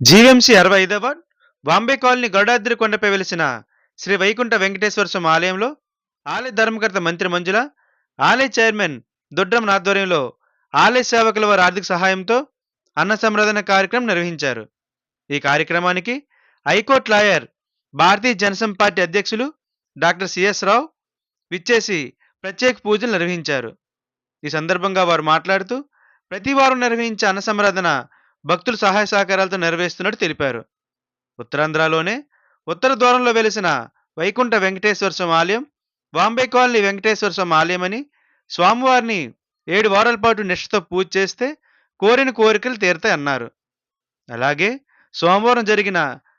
GVMC అరవై ఐదవ Bombay colony Garudadri కొండపై వెలిసిన శ్రీ వైకుంఠ వెంకటేశ్వర స్వామి ఆలయంలో ఆలయ ధర్మకర్త మంత్రి మంజుల ఆలయ చైర్మన్ దొడ్రం ఆధ్వర్యంలో ఆలయ సేవకుల వారి ఆర్థిక సహాయంతో అన్న సంరక్షణ కార్యక్రమం నిర్వహించారు. ఈ కార్యక్రమానికి high court lawyer Bharatiya Janasangh party అధ్యక్షులు డాక్టర్ సిఎస్ రావు విచ్చేసి ప్రత్యేక పూజలు నిర్వహించారు. ఈ సందర్భంగా వారు మాట్లాడుతూ ప్రతి వారం నిర్వహించే అన్న సంరాధన భక్తులు సహాయ సహకారాలతో నెరవేరుస్తున్నట్టు తెలిపారు. ఉత్తరాంధ్రలోనే ఉత్తర దూరంలో వెలిసిన వైకుంఠ వెంకటేశ్వర స్వామి ఆలయం బాంబే కాలనీ వెంకటేశ్వర స్వామి ఆలయం అని స్వామివారిని ఏడు వారాల పాటు నిష్ఠతో పూజ చేస్తే కోరిన కోరికలు తీరుతాయి అన్నారు. అలాగే సోమవారం జరిగిన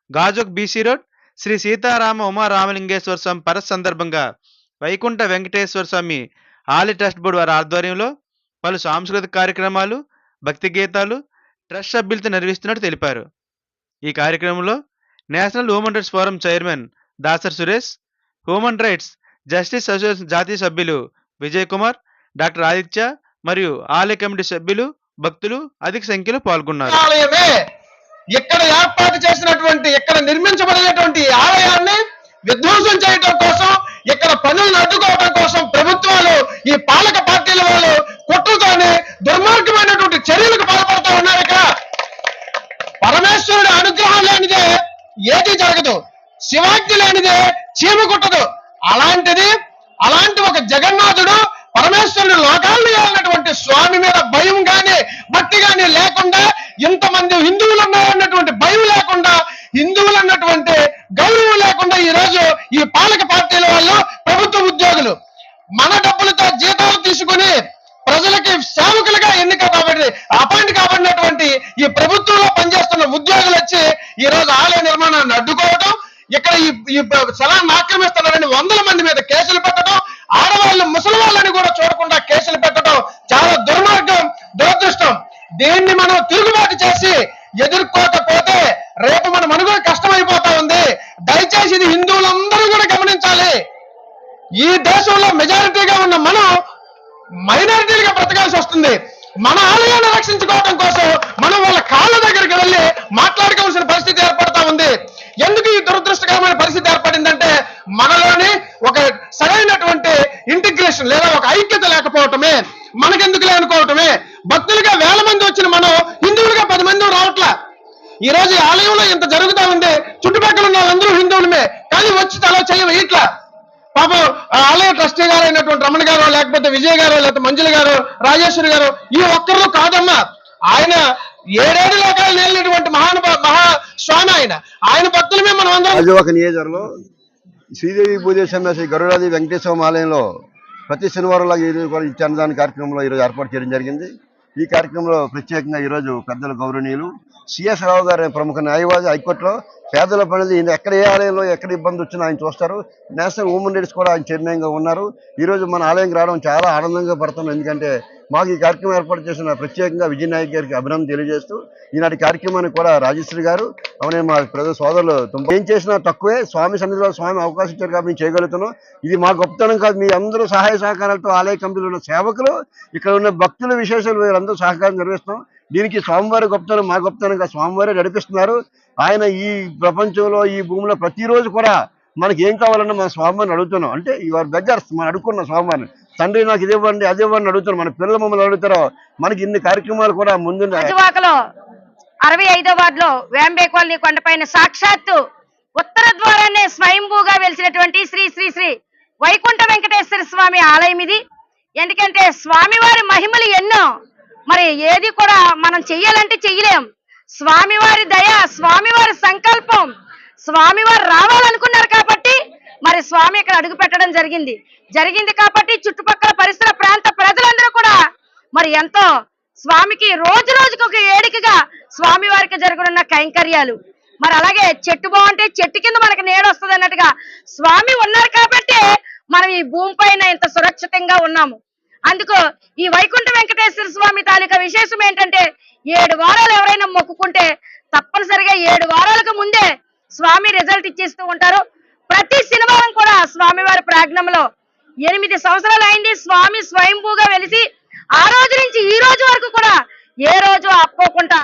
గాజోక్ బీసీ రోడ్ శ్రీ సీతారామ ఉమా రామలింగేశ్వర స్వామి పరస్ సందర్భంగా వైకుంఠ వెంకటేశ్వర స్వామి ఆలయ ట్రస్ట్ బోర్డు వారి ఆధ్వర్యంలో పలు సాంస్కృతిక కార్యక్రమాలు భక్తి గీతాలు ట్రస్ట్ సభ్యులతో నిర్వహిస్తున్నట్టు తెలిపారు. ఈ కార్యక్రమంలో national human rights forum chairman Dasar Suresh human rights justice association జాతీయ సభ్యులు విజయ్ కుమార్ డాక్టర్ ఆదిత్య మరియు ఆలయ కమిటీ సభ్యులు భక్తులు అధిక సంఖ్యలో పాల్గొన్నారు. ఆలయమే ఇక్కడ ఏర్పాటు చేసినటువంటి ఇక్కడ నిర్మించబడినటువంటి ఆలయాన్ని విధ్వంసం చేయడం కోసం ఇక్కడ పనులను అడ్డుకోవడం కోసం ప్రభుత్వాలు ఈ పాలక పార్టీల వాళ్ళు కుట్రతోనే దుర్మార్గమైనటువంటి చర్యలు పాల్పడుతూ ఉన్నారు ఇక్కడ పరమేశ్వరుడి అనుగ్రహం లేనిదే ఏది జరగదు. శివాజ్ఞ లేనిదే చీమ కుట్టదు. అలాంటిది అలాంటి ఒక జగన్నాథుడు పరమేశ్వరుడు లోకాలను ఏలినటువంటి స్వామి మీద భయం కానీ భక్తి కానీ లేకుండా ఇంతమంది హిందువులు ఉన్నారన్నటువంటి భయం లేకుండా హిందువులు అన్నటువంటి గౌరవం లేకుండా ఈ రోజు ఈ పాలక పార్టీల వాళ్ళు ప్రభుత్వ ఉద్యోగులు మన డబ్బులతో జీతాలు తీసుకుని ప్రజలకి సేవకులుగా ఎన్నిక కాబట్టి అపాయింట్ ఉన్నటువంటి ఈ ప్రభుత్వంలో పనిచేస్తున్న ఉద్యోగులు వచ్చి ఈ రోజు ఆలయ నిర్మాణాన్ని అడ్డుకోవడం ఇక్కడ ఈ ఈ స్థలాన్ని ఆక్రమిస్తున్నారని వందల మంది మీద కేసులు పెట్టడం ఆడవాళ్ళు ముసలి వాళ్ళని కూడా చూడకుండా కేసులు పెట్టడం చాలా దుర్మార్గం దురదృష్టం. దీన్ని మనం తిరుగుబాటు చేసి ఎదుర్కోకపోతే రేపు మన మనుగడ కష్టమైపోతా ఉంది. దయచేసి ఇది హిందువులందరూ కూడా గమనించాలి. ఈ దేశంలో మెజారిటీగా ఉన్న మనం మైనారిటీలుగా బ్రతకాల్సి వస్తుంది. మన ఆలయాన్ని రక్షించుకోవడం కోసం మనం వాళ్ళ కాళ్ళ దగ్గరికి వెళ్ళి మాట్లాడుకోవాల్సిన పరిస్థితి ఏర్పడతా ఉంది. ఎందుకు ఈ దురదృష్టకరమైన పరిస్థితి ఏర్పడిందంటే మనలోని ఒక సరైనటువంటి ఇంటిగ్రేషన్ లేదా ఒక ఐక్యత లేకపోవటమే మనకెందుకు అనుకోవటమే. భక్తులుగా వేల మంది వచ్చిన మనం హిందువులుగా పది మంది రావట్లా. ఈ రోజు ఆలయంలో ఇంత జరుగుతా ఉంది. చుట్టుపక్కల ఉన్న వాళ్ళందరూ హిందువులమే. కానీ వచ్చి తల చెయ్యి ఇట్లా. పాపం ఆ ఆలయ ట్రస్టీ గారు అయినటువంటి రమణ గారు లేకపోతే విజయ్ గారు లేకపోతే మంజుల గారు రాజేశ్వరి గారు ఈ ఒక్కరు కాదమ్మా. ఆయన ఏడేడు లోకాలు నేలినటువంటి మహానుభా మహా స్వామి ఆయన. ఆయన భక్తులమే మనం అందరం ఒక నియోజకవర్గంలో శ్రీదేవి భూదేశమ్మ శ్రీ గరుడాది వెంకటేశ్వర ఆలయంలో ప్రతి శనివారం లాగా ఈరోజు కూడా ఇచ్చే అన్నదాన కార్యక్రమంలో ఈరోజు ఏర్పాటు చేయడం జరిగింది. ఈ కార్యక్రమంలో ప్రత్యేకంగా ఈరోజు పెద్దల గౌరవనీయులు సిఎస్ రావు గారు ప్రముఖ న్యాయవాది హైకోర్టులో పేదల పనులు ఈయన ఎక్కడ ఏ ఆలయంలో ఎక్కడ ఇబ్బంది వచ్చినా ఆయన చూస్తారు. నేషనల్ ఉమెన్ రైట్స్ కూడా ఆయన చైర్మన్గా ఉన్నారు. ఈరోజు మన ఆలయంకి రావడం చాలా ఆనందంగా పడుతున్నాం ఎందుకంటే మాకు ఈ కార్యక్రమం ఏర్పాటు చేసిన ప్రత్యేకంగా విజయ్ నాయక్ గారికి అభినందన తెలియజేస్తూ ఈనాటి కార్యక్రమానికి కూడా రాజశ్రీ గారు అవునే మా ప్రజల సోదరులు తుంప- ఏం చేసినా తక్కువే. స్వామి సన్నిధిలో స్వామి అవకాశం ఇచ్చారు కాబట్టి మేము చేయగలుగుతున్నాం. ఇది మా గొప్పతనం కాదు. మీ అందరూ సహాయ సహకారాలతో ఆలయ కమిటీలో ఉన్న సేవకులు ఇక్కడ ఉన్న భక్తుల విశేషాలు వీళ్ళందరూ సహకారం నిర్వహిస్తున్నాం. దీనికి స్వామివారి గొప్పతనం మా గొప్పతనంగా స్వామివారే నడిపిస్తున్నారు. ఆయన ఈ ప్రపంచంలో ఈ భూమిలో ప్రతిరోజు కూడా మనకి ఏం కావాలన్నా మన స్వామివారిని అడుగుతున్నాం. అంటే యువర్ బెగ్గర్స్ మనం అడుగుకున్న స్వామిని తండ్రి నాకు ఇది ఇవ్వండి అది ఇవ్వండి అడుగుతున్నాం. మన పిల్లలు మమ్మల్ని అడుగుతారో మనకి ఇన్ని కార్యక్రమాలు కూడా ముందు అరవై ఐదో వార్డులో వేంబే కాలనీ కొండపైన సాక్షాత్తు ఉత్తర ద్వారానే స్వయంభూగా వెలిసినటువంటి శ్రీ శ్రీ శ్రీ వైకుంఠ వెంకటేశ్వర స్వామి ఆలయం ఇది. ఎందుకంటే స్వామివారి మహిమలు ఎన్నో. మరి ఏది కూడా మనం చెయ్యాలంటే చెయ్యలేం. స్వామివారి దయ స్వామివారి సంకల్పం. స్వామివారు రావాలనుకున్నారు కాబట్టి మరి స్వామి ఇక్కడ అడుగు పెట్టడం జరిగింది. జరిగింది కాబట్టి చుట్టుపక్కల పరిసర ప్రాంత ప్రజలందరూ కూడా మరి ఎంతో స్వామికి రోజు రోజుకు ఒక ఏడికగా స్వామి వారికి జరగనున్న కైంకర్యాలు. మరి అలాగే చెట్టు బాగుంటే చెట్టు కింద మనకి నీడ వస్తుంది అన్నట్టుగా స్వామి ఉన్నారు కాబట్టి మనం ఈ భూమి పైన ఇంత సురక్షితంగా ఉన్నాము. అందుకు ఈ వైకుంఠ వెంకటేశ్వర స్వామి తాలూకా విశేషం ఏంటంటే ఏడు వారాలు ఎవరైనా మొక్కుకుంటే తప్పనిసరిగా ఏడు వారాలకు ముందే స్వామి రిజల్ట్ ఇచ్చేస్తూ ఉంటారు. ప్రతి శనివారం కూడా స్వామివారి ప్రాజ్ఞంలో ఎనిమిది సంవత్సరాలు అయింది స్వామి స్వయంభూగా వెలిసి ఆ రోజు నుంచి ఈ రోజు వరకు కూడా ఏ రోజు అప్పుకుంటా